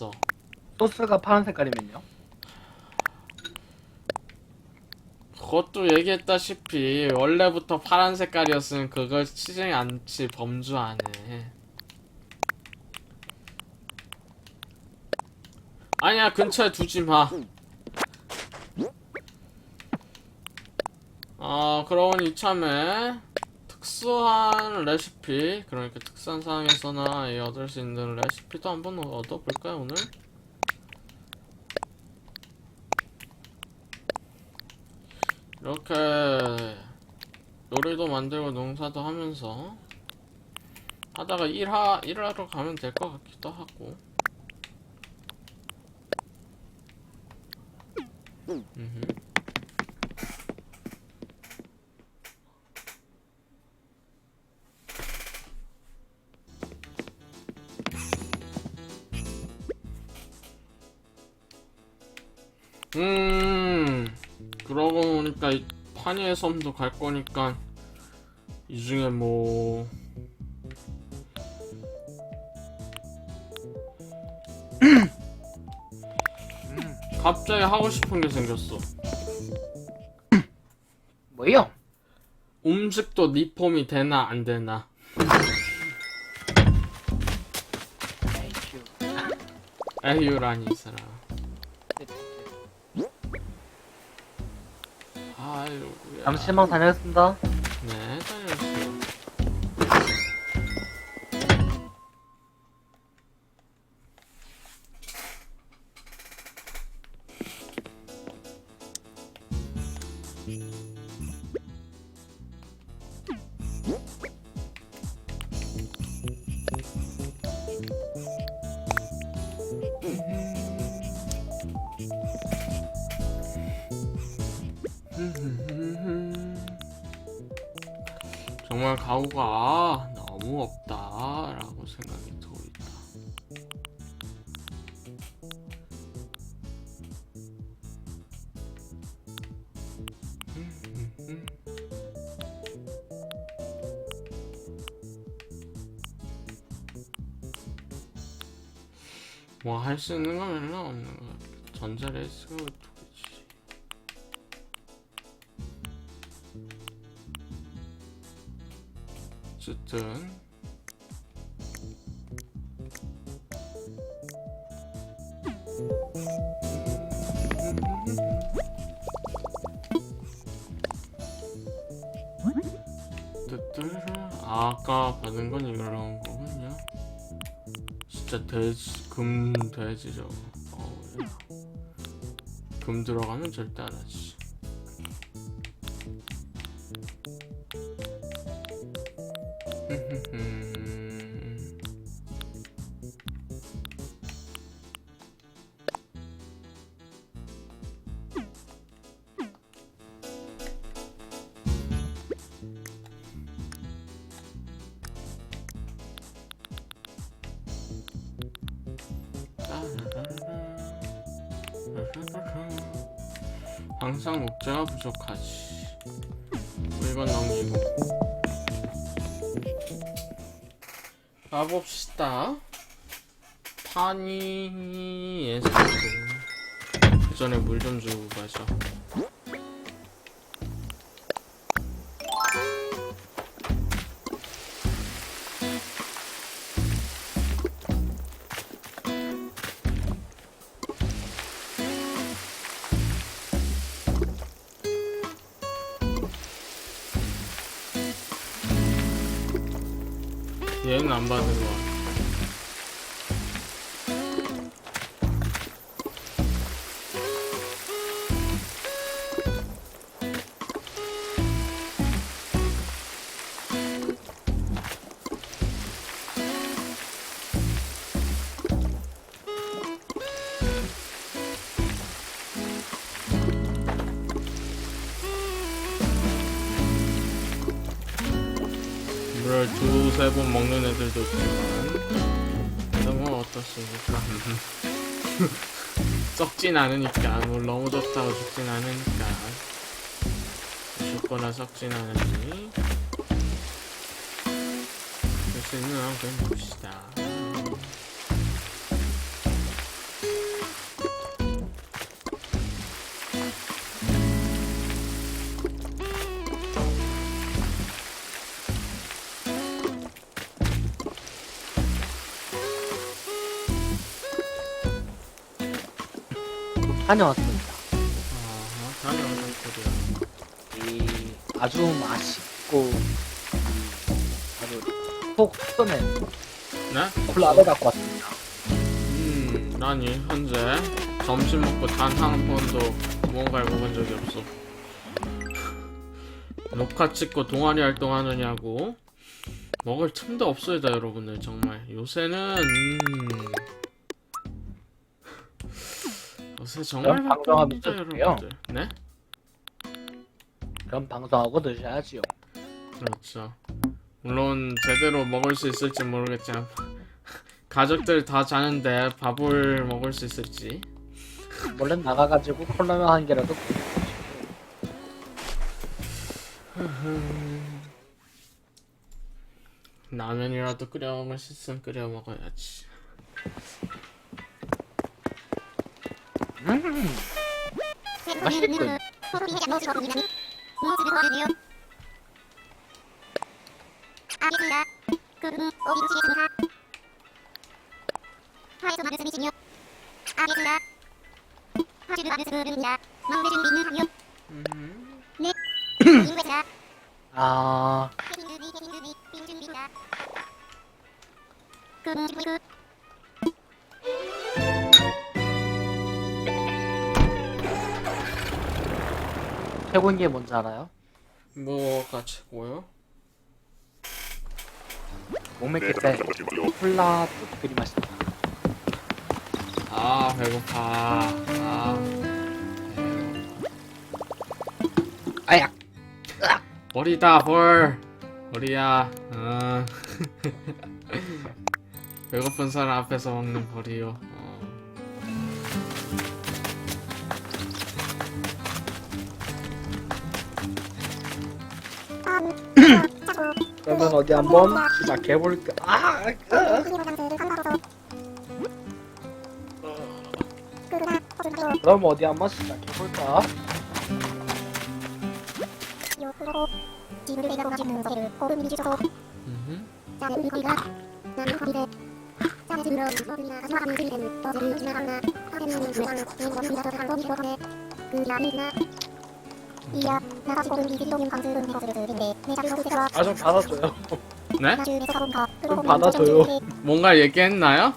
있어. 소스가 파란 색깔이면요? 그것도 얘기했다시피 원래부터 파란 색깔이었으면 그걸 치지 않지 범주 안에. 아니야 근처에 두지 마. 어 그러면 이참에 특수한 레시피 그러니까 특수한 상황에서나 이 얻을 수 있는 레시피도 한번 얻어볼까요 오늘? 이렇게 요리도 만들고 농사도 하면서 하다가 일하, 일하러 가면 될 것 같기도 하고 음흠. 음 그러고 보니까 이 파니의 섬도 갈 거니까 이 중에 뭐 갑자기 하고 싶은 게 생겼어. 뭐예요? 음식도 니폼이 되나 안 되나. 에휴라니 이 사람. 아이고야. 잠시 실망 다녀왔습니다. 네, 정말 가구가 너무 없다라고 생각이 들고 있다. 뭐 할 수 있는 거 맨날 없는 거 같아. 전자레이스가 아, 아까 받은 건 이런 거군요. 진짜 돼지 금 돼지 저거. 어우, 야. 금 들어가면 절대 안 하지. 파니에서 그 전에 물 좀 주고 가죠. 애들도 있지만 너무 어떻습니까? 썩진 않으니까 물 너무 좋다고 죽진 않으니까. 죽거나 썩진 않으니. 될 수 있는 만큼 봅시다 다녀왔습니다. 아, 다녀오셨구려. 이 아주 맛있고 아주 속 쏘는 네? 콜라를 갖고 왔습니다. 음, 나니 현재 점심 먹고 단 한 번도 무언가를 먹은 적이 없어. 녹화 찍고 동아리 활동하느냐고 먹을 틈도 없어요 다 여러분들 정말 요새는 음... 요새 정말 그럼 방송하면 바쁩니다 드세요. 여러분들 네? 그럼 방송하고 드셔야지요. 그렇죠 물론 제대로 먹을 수 있을지 모르겠지만 가족들 다 자는데 밥을 먹을 수 있을지 몰래 나가가지고 콜라면 한 개라도 라면이라도 끓여 먹을 수 있으면 끓여 먹어야지. 음 맛있 최고인 게 뭔지 알아요? 뭐가 최고요? 목 맥힐 때 콜라 뚝 들이마신다. 아 배고파. 아 아야 벌이다 벌. 벌이야. 어. 배고픈 사람 앞에서 먹는 벌이요. 그러면 어디 한번 시작해볼까? 아, 아. 그럼 어디 한번 시작해볼까? 이야, 나가 지금 비디오인 광들은 이거를 들인데 내 자리 속에서 아좀 받아줘요. 네? 거좀 받아줘요. 뭔가 얘기했나요?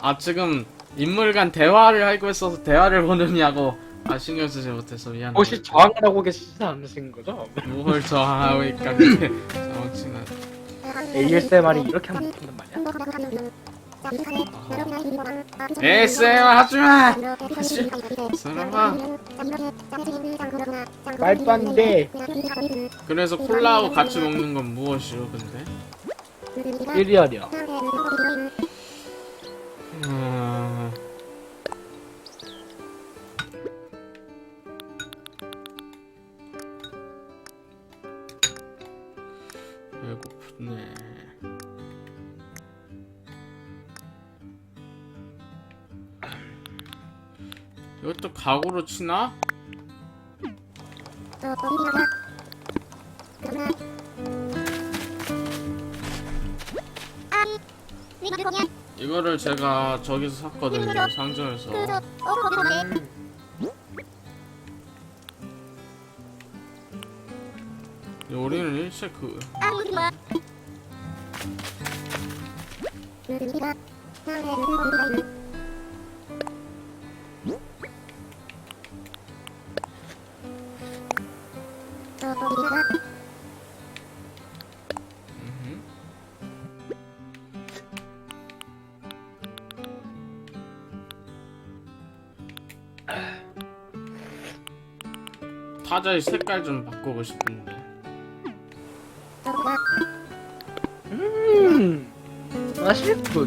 아 지금 인물 간 대화를 하고 있어서 대화를 보느냐고 아 신경 쓰지 못해서 미안합니다. 혹시 저항을 하고 계시지 않으신 거죠? 뭘 저하고 있까 그게 정치는 ASMR이 이렇게 하면 된단 말이야? ASMR 하지마! 사람아 말도 안 돼. 그래서 콜라하고 같이 먹는 건 무엇이요 근데? 1위하려. 음... 각오로 치나? 이거를 제가 저기서 샀거든요 상점에서 우리는 일체 그 타자의 색깔 좀 바꾸고 싶은데 음, 맛있군.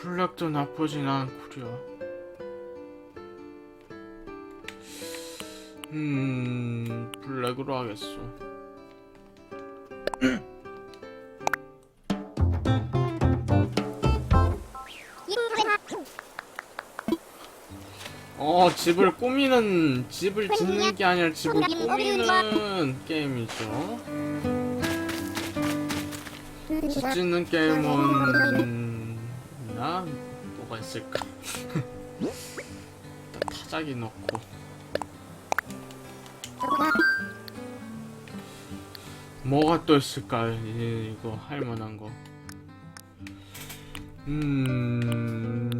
블랙도 나쁘진 않구려. 음, 블랙으로. 인프레하 어, 집을 꾸미는, 집을 짓는 게 아니라 집을 꾸미는 게임이죠. 집 짓는 게임은, 있을까? 타자기 넣고. 뭐가 또 있을까? 이, 이거 할 만한 거. 음.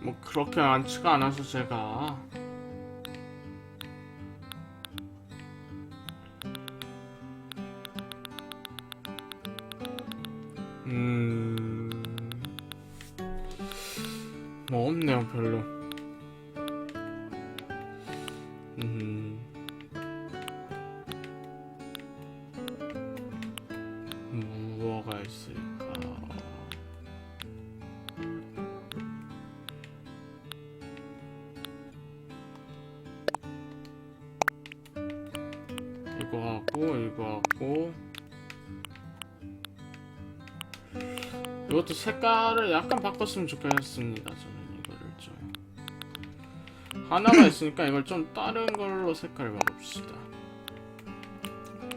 뭐 그렇게 많지가 않아서 제가 없네요 별로. 음. 뭐가 있을까? 이거 하고 이거 하고. 이것도 색깔을 약간 바꿨으면 좋겠습니다 저는 하나가 있으니까 이걸 좀 다른 걸로 색깔을 바꿉시다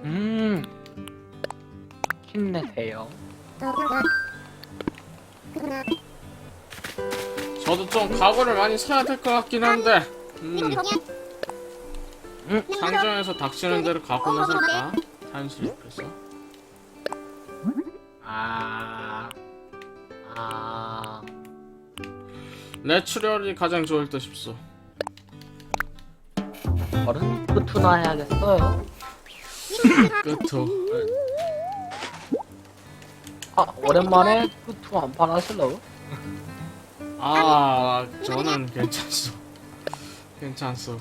음. 힘내세요. 저도 좀 각오를 많이 사야 될 것 같긴 한데 음, 상점에서 닥치는 대로 각오는 살까? 산실 옆에서 아. 아. 내추럴이 가장 좋을 듯 싶소 저는 끝투나 해야겠어요. 끝도 아, 오랜만에 끝투 한판 하실래요? 아 저는 괜찮소 괜찮소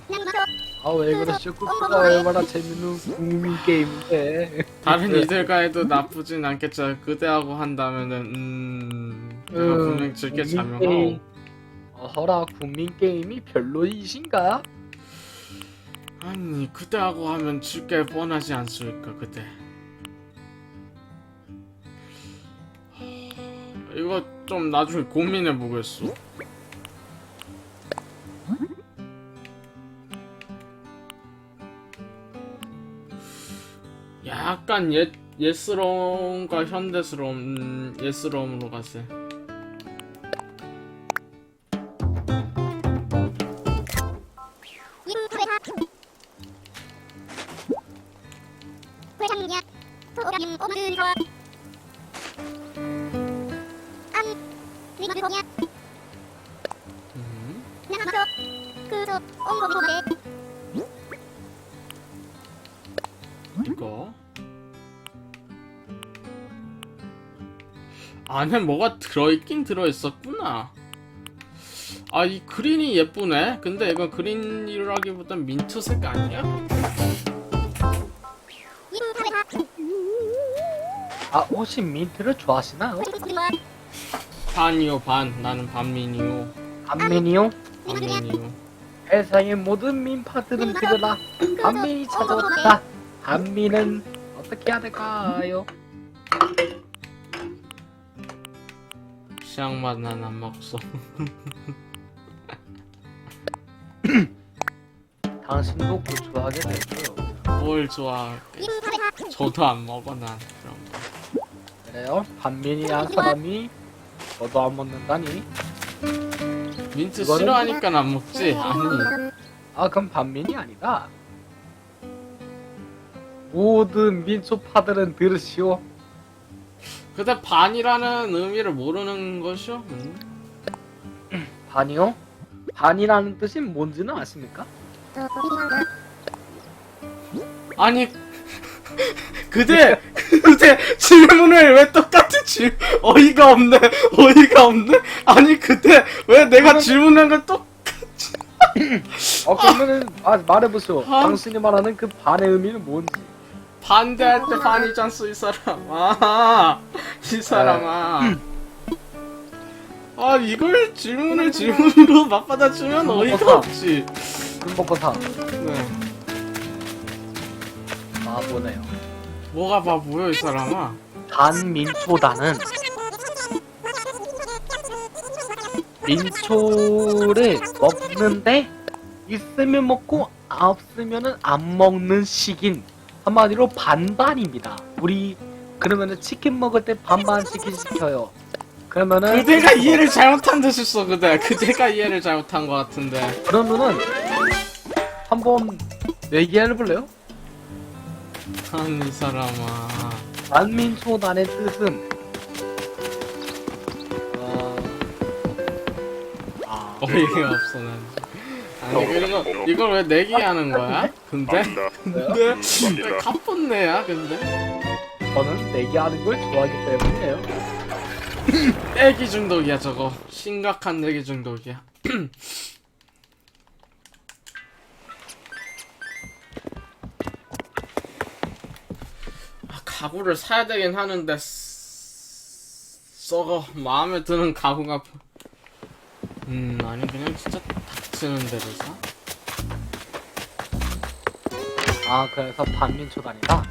아, 왜 그러시죠? 끝투가 얼마나 재밌는 국민 게임인데. 다른 이들과 해도 나쁘진 않겠죠 그대하고 한다면은 음 내가 음, 분명 즐겨 자명하고. 어허라, 국민 게임이 별로이신가? 아니 그대하고 하면 즐게 뻔하지 않습니까 하, 이거 좀 나중에 고민해 보겠소 약간 옛 예스러움과 현대스러움 음, 예스러움으로 가세 안에 뭐가 들어있긴 들어있었구나 아 이 그린이 예쁘네 근데 이건 그린이라기보단 민트색 아니야? 아, 혹시 민트를 좋아하시나요? 그리고 반이요 반 나는 반민이요 반민이요? 반민이요 세상의 모든 민파들은 들으라. 반민이 찾아왔다. 반민은 어떻게 해야 될까요? 시향맛 난 안 먹소 당신도 고추하게 됐어요. 뭘 좋아 저도 안 먹어 난 그런 거 그래요? 반민이란 사람이 저도 안 먹는다니? 민트 이거는- 싫어하니까 안 먹지 아니 아 그럼 반민이 아니다. 모든 민초파들은 들으시오. 근데 반이라는 의미를 모르는 것이요? 음? 반이요? 반이라는 뜻이 뭔지는 아십니까? 아니 그대 그대 질문을 왜 똑같이 질 어이가 없네 어이가 없네 아니 그대 왜 내가 질문한 걸똑 어 그러면은 아 말해보시오. 반? 당신이 말하는 그 반의 의미는 뭔지. 반대할 때 반이잖소 이 사람. 아, 이 사람아. 아 이걸 질문을 질문으로 맞받아주면 어이가 없지. 사. 네. 바보네요. 뭐가 바보요 이 사람아. 단민초단은 민초를 먹는데 있으면 먹고 없으면은 안 먹는 식인 한마디로 반반입니다. 우리 그러면은 치킨 먹을 때 반반 치킨 시켜요. 그러면은 그대가 이해를 잘못한 듯 했어 그대. 그대가 이해를 잘못한 것 같은데. 그러면은 한번 내기해 볼래요? 아니 이 사람아. 반민초단의 뜻은 어... 아... 어이가 없어 난. 아니 이거 이걸 왜 내기하는 거야? 근데? 근데? 왜 갑분내야 근데. 저는 내기하는 걸 좋아하기 때문이에요. 내기 중독이야 저거. 심각한 내기 중독이야. 아, 가구를 사야 되긴 하는데 쓰- 썩어. 마음에 드는 가구가. 음 아니 그냥 진짜 대로 사? 아 그래서 반민초단이다.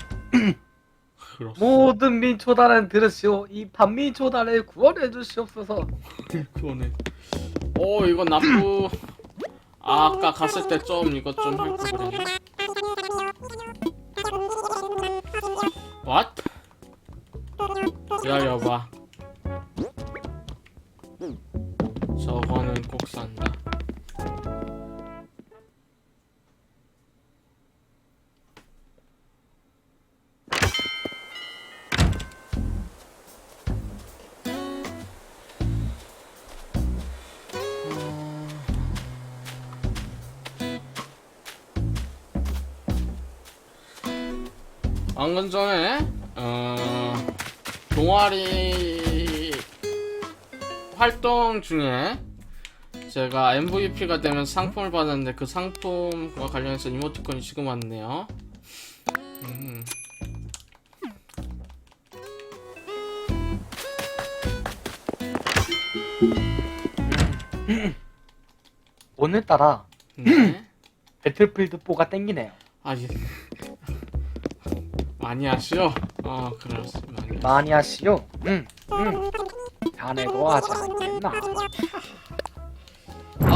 그렇소 모든 민초단은 들으시오. 이 반민초단을 구원해 주시옵소서. 그거네 오 이거 나쁘 아, 아까 갔을 때 좀 이것 좀 할거 그랬네 What? 야 여봐 저거는 꼭 산다 방금 전에 어 동아리 활동 중에 제가 MVP가 되면 상품을 받았는데 그 상품과 관련해서 이모티콘이 지금 왔네요. 음. 오늘따라 네. 배틀필드 4가 땡기네요. 아 예. 많이 하시오. 어 그렇습니다. 많이. 많이 하시오. 응, 응. 자네도 하지 않겠나?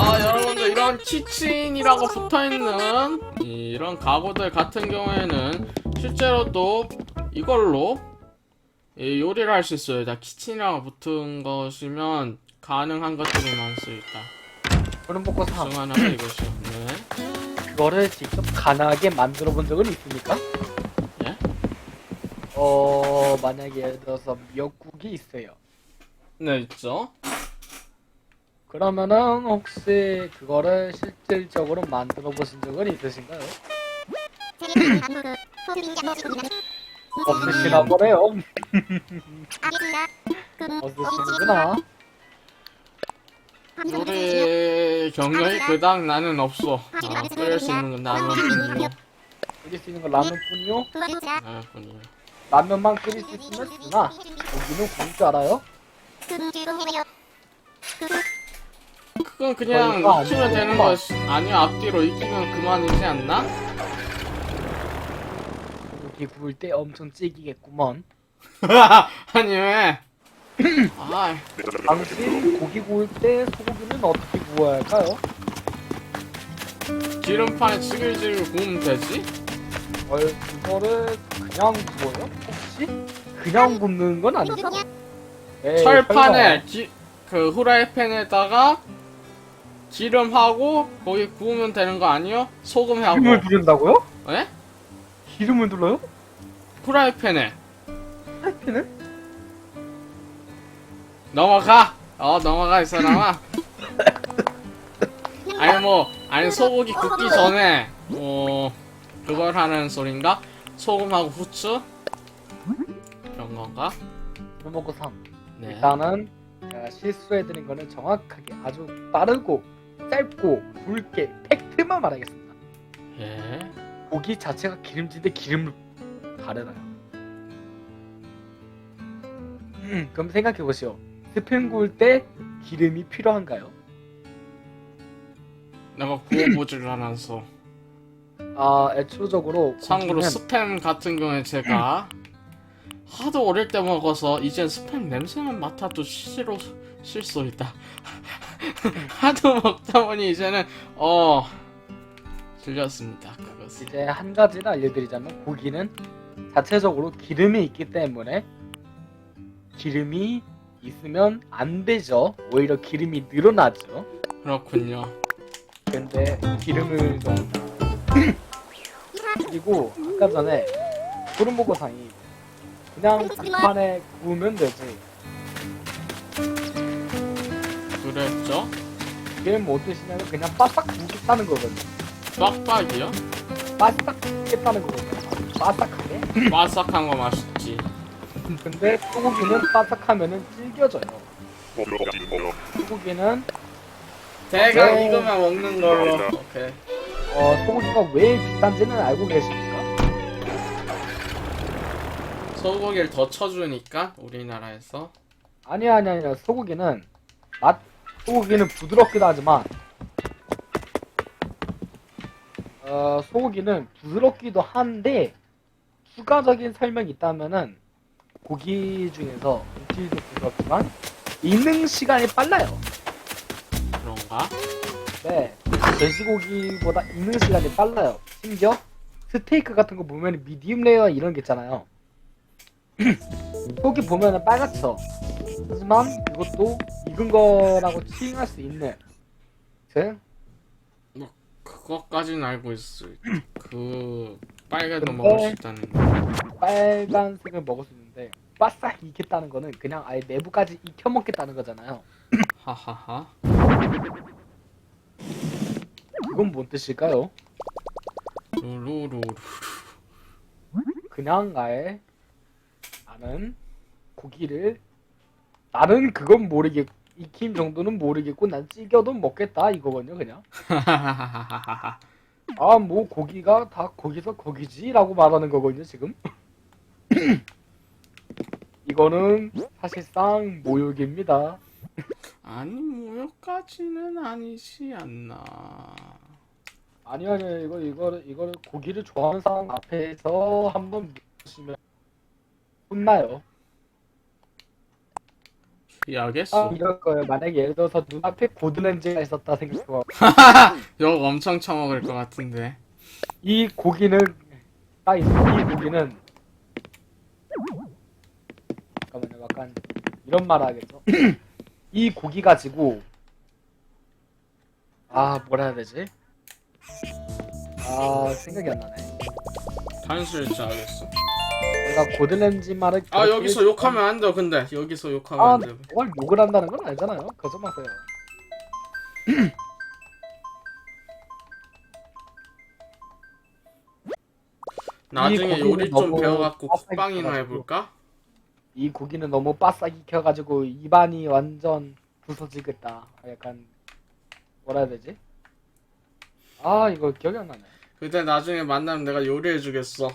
아 여러분들 이런 키친이라고 붙어있는 이런 가구들 같은 경우에는 실제로 또 이걸로 이 요리를 할 수 있어요. 자 키친이라고 붙은 것이면 가능한 것들이 많을 수 있다. 그럼 먹고 사. 중 하나가 이것이요. 네. 그거를 직접 가능하게 만들어 본 적은 있습니까? 예? 어, 만약에 예를 들어서 미역국이 있어요. 네 있죠. 그러면은 혹시 그거를 실질적으로 만들어 보신 적은 있으신가요? 없으시나 보네요. 없으시는구나. 요리 경력이 그닥 나는 없어. 아, 끓일 수 있는 건 라면뿐이요. 끓일 수 있는 건 라면뿐이요? 도와주자. 라면뿐이요. 라면만 끓일 수 있으면? 고기는 구울 줄 알아요? 그건 그냥 이거 안 익히면 되는 먹어. 거 아니야 앞뒤로 익히면 그만이지 않나? 고기 구울 때 엄청 찌기겠구먼. 아니 왜? 아, 당신 고기 구울 때 소고기는 어떻게 구워야 할까요? 기름판에 지글지글 구우면 되지? 어, 그거를 그냥 구워요? 혹시? 그냥 굽는 건 아니죠? 에이, 철판에 기, 그 후라이팬에다가 기름하고 거기 구우면 되는 거 아니요? 소금하고 기름을 두른다고요? 예? 기름을 둘러요? 후라이팬에 하이피는? 넘어가! 어 넘어가 이 사람아 아니 뭐 아니 소고기 굽기 전에 뭐 그걸 하는 소린가? 소금하고 후추? 그런 건가? 먹고 삼. 네 일단은 제가 실수해드린 거는 정확하게 아주 빠르고 짧고 굵게 팩트만 말하겠습니다. 예. 고기 자체가 기름진데 기름을 다르나요? 음, 그럼 생각해 보시오. 스팸 구울 때 기름이 필요한가요? 내가 구워보질 않아서 아, 애초적으로 참고로 고기는 스팸 같은 경우에 제가 하도 어릴 때 먹어서 이젠 스팸 냄새만 맡아도 싫어 실소이다 하도 먹다 보니 이제는 어 질렸습니다 그것을 이제 한 가지를 알려드리자면 고기는 자체적으로 기름이 있기 때문에 기름이 있으면 안 되죠. 오히려 기름이 늘어나죠. 그렇군요 근데 기름을 좀 그리고 아까 전에 소름보고상이 그냥 불판에 구우면 되지. 그랬죠 이게 뭐 뜻이냐면 그냥 바싹 구우겠다는 거거든. 빡빡이요? 바싹 구우겠다는 거거든. 바싹하게. 바삭한 거 맛있지 근데 소고기는 바삭하면은 질겨져요. 소고기는 대강 네. 이거만 먹는 걸로 오케이 어, 소고기가 왜 비싼지는 알고 계십니까? 소고기를 더 쳐주니까 우리나라에서 아니 아니 아니 소고기는 맛 소고기는 부드럽기도 하지만 어 소고기는 부드럽기도 한데 추가적인 설명이 있다면은 고기 중에서 육질도 부드럽지만 익는 시간이 빨라요. 그런가? 네 돼지고기보다 익는 시간이 빨라요. 심지어 스테이크 같은 거 보면 미디움 레어 이런 게 있잖아요. 속이 보면은 빨갛죠. 하지만 이것도 익은 거라고 칭할 수 있는 즉 그것까지는 알고 있어. 그 빨개도 근데- 먹을 수 있다는 거. 빨간색을 먹을 수 있는데 바싹 익겠다는 거는 그냥 아예 내부까지 익혀 먹겠다는 거잖아요. 하하하. 이건 뭔 뜻일까요? 루루루루. 그냥 아예 나는 고기를 나는 그건 모르겠 익힘 정도는 모르겠고 난 찌겨도 먹겠다 이거거든요 그냥. 아 뭐 고기가 다 거기서 거기지 라고 말하는 거거든요 지금 이거는 사실상 모욕입니다 아니 모욕까지는 아니지 않나. 아니 아니 이거 이거를 이거를 고기를 좋아하는 사람 앞에서 한번 보시면 혼나요 피하겠어. 아 이럴 거예요 만약에 예를 들어서 눈앞에 고드 렌즈가 있었다 생각해봐 욕 엄청 처먹을 것 같은데. 이 고기는 딱 있어 이 고기는 잠깐만요 약간 이런 말 하겠죠 이 고기 가지고 아 뭐라 해야 되지 아 생각이 안 나네 단술지 하겠어. 내가 고들렌지 말을 아 여기서 욕하면 안 돼. 근데 여기서 욕하면 아 안 돼. 그걸 욕을 한다는 건 알잖아요 거짓말하세요 나중에 이 요리 고기는 좀 너무 배워갖고 국방이나 익혀가지고. 해볼까? 이 고기는 너무 바싹 익혀가지고 입안이 완전 부서지겠다. 약간 뭐라 해야 되지? 아 이거 기억이 안 나네. 그때 나중에 만나면 내가 요리해주겠어.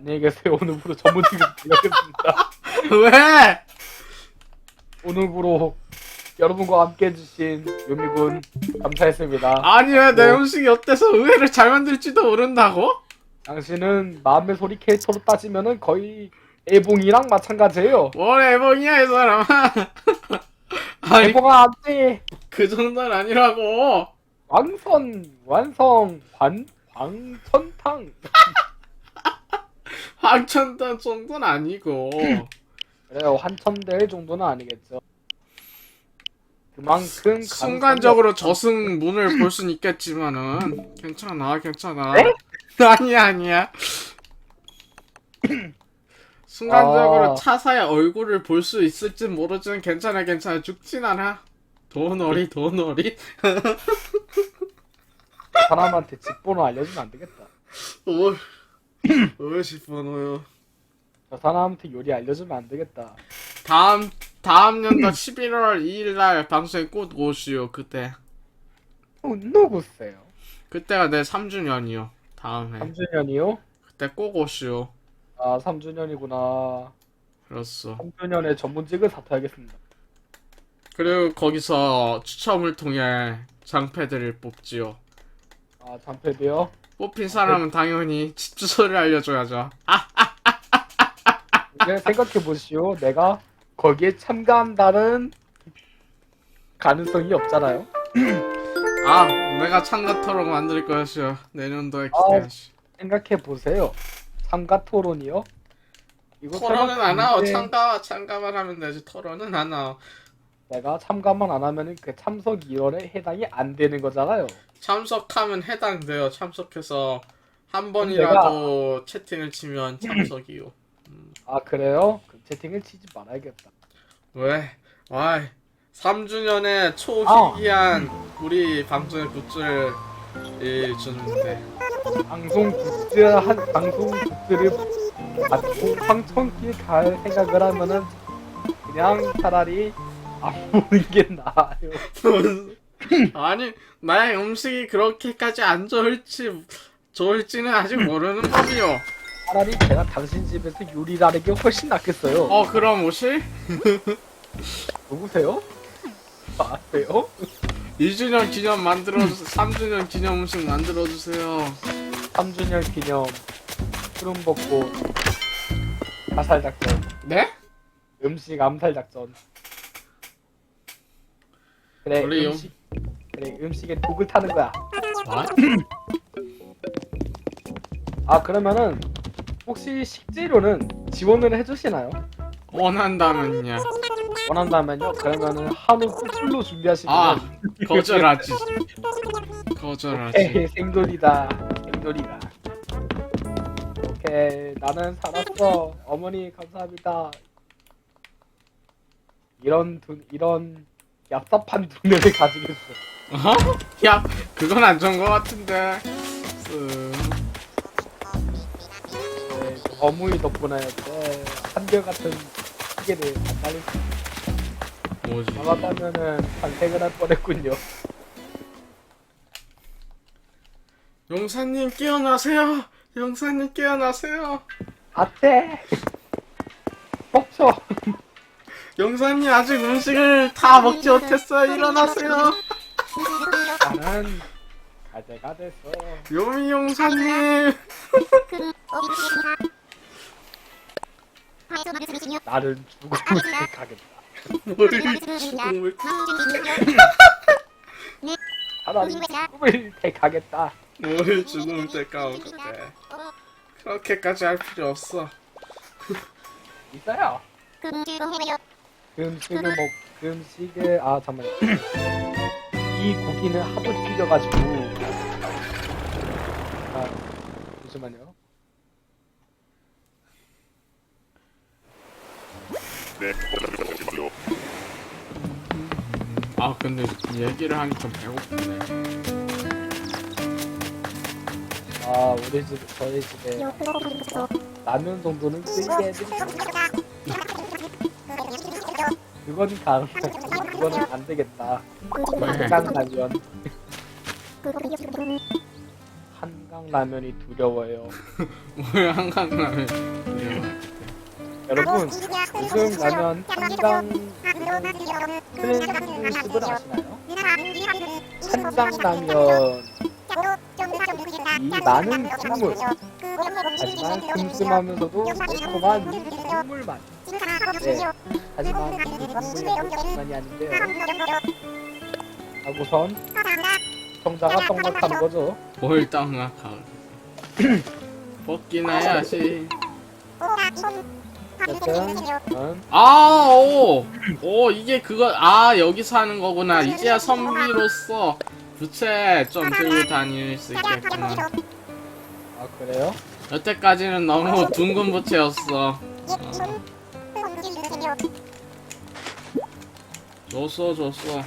안녕히 계세요. 오늘부로 전문직을 부탁드립니다. 왜? 오늘부로 여러분과 함께 해주신 요미군 감사했습니다. 아니 왜 내 뭐. 음식이 어때서 의외를 잘 만들지도 모른다고? 당신은 마음의 소리 캐릭터로 따지면은 거의 애봉이랑 마찬가지예요. 뭘 애봉이야 이 사람아 아니 애봉아 안 돼. 그 정도는 아니라고 왕선 완성 관 광천탕. 황천단 정도는 아니고. 그래요 환첨될 정도는 아니겠죠. 그만큼 순간적으로 저승 문을 볼 순 있겠지만은 괜찮아 괜찮아. 네? 아니야 아니야. 순간적으로 아. 차사의 얼굴을 볼 수 있을지 모르지만 괜찮아 괜찮아. 죽진 않아. 도너리 도너리. 사람한테 집번호 알려주면 안 되겠다. 오 50 번호요. 사람한테 요리 알려주면 안 되겠다. 다음 다음 년도 11월 2일 날 방송에 꼭 오시오. 그때 누구세요? 그때가 내 3주년이요. 다음 해. 3주년이요? 그때 꼭 오시오. 아 3주년이구나. 그렇소. 3주년에 전문직을 사퇴하겠습니다. 그리고 거기서 추첨을 통해 장패들을 뽑지요. 아 장패드요? 뽑힌 사람은 당연히 집 주소를 알려줘야죠. 아, 네, 생각해 보시오. 내가 거기에 참가한다는 가능성이 없잖아요. 아, 내가 참가토록 만들 것이오. 내년도에 아, 기대하시. 생각해 보세요. 참가 토론이요? 이거 토론은 안 생각해보는데 참가 참가만 하면 되지. 토론은 안 하고. 내가 참가만 안 하면은 그 참석 인원에 해당이 안 되는 거잖아요. 참석하면 해당돼요. 참석해서 한 번이라도 채팅을 치면 참석이요. 아 그래요? 그 채팅을 치지 말아야겠다. 왜? 와, 3주년에 아. 초희귀한 우리 방송의 굿즈를 이 주는데. 방송 굿즈 한 방송 굿즈를 받고 황천길 갈 생각을 하면은 그냥 차라리 안 보는 게 나아요. 아니 나의 음식이 그렇게까지 안 좋을지 좋을지는 아직 모르는 법이요. 차라리 제가 당신 집에서 요리를 하는 게 훨씬 낫겠어요. 어 그럼 오실? 누구세요? 아세요? 2주년 기념 만들어 3주년 기념 음식 만들어 주세요. 3주년 기념 푸른 벚꽃 자살 작전 네? 음식 암살 작전 그래 영- 음식 그래 음식에 독을 타는 거야 뭐? 아 그러면은 혹시 식재료는 지원을 해주시나요? 원한다면요. 원한다면요 그러면은 한우 풀로 준비하시면 아 거절하지. 거절하지. 에이 생돌이다 생돌이다 오케이 나는 살았어 어머니 감사합니다 이런 두, 이런 얍삽한 가지고 있어 어? 야 그건 안 좋은 것 같은데. 음, 네, 어머니 덕분에 네, 한결같은 시계를 안 날릴 수 뭐지? 나갔다면은 탄생을 할 뻔했군요 용사님 깨어나세요. 용사님 깨어나세요. 아떼 멈춰 용사님 아직 음식을 다 먹지 못했어요. 일어나세요. 나는 가재가 됐어 요미 용사님. 나는 죽음을 택하겠다 뭘 죽음을 차라리 죽음을 택하겠다 뭘 죽음을 그래. 그렇게까지 할 필요 없어. 있어요 금식을 먹 금식을 아 잠깐만. 이 고기는 하도 튀겨가지고. 아 잠시만요. 아 근데 얘기를 하니 좀 배고프네. 아 우리 집 저희 집에 라면 정도는 끓게 해드리 그건 가 그거는 안 되겠다. 한강 라면. 한강 라면이 두려워요. 뭐야 한강 라면. 여러분 요즘 라면 한강 클렌징 아시나요? 한강 라면. 이 많은 국물. 하지만 슴슴하면서도 매콤한 국물 맛 네. 하지만 그 아닌데요 하고선 떡락한 거죠 뭘 땅락하고. 먹기나 해야지. 저는 아, 오, 오, 이게 그거, 아, 여기서 하는 거구나. 이제야 선비로서 부채 좀 들고 다닐 수 있겠구나. 아 그래요? 여태까지는 너무 둥근 부채였어. 줬어, 줬어.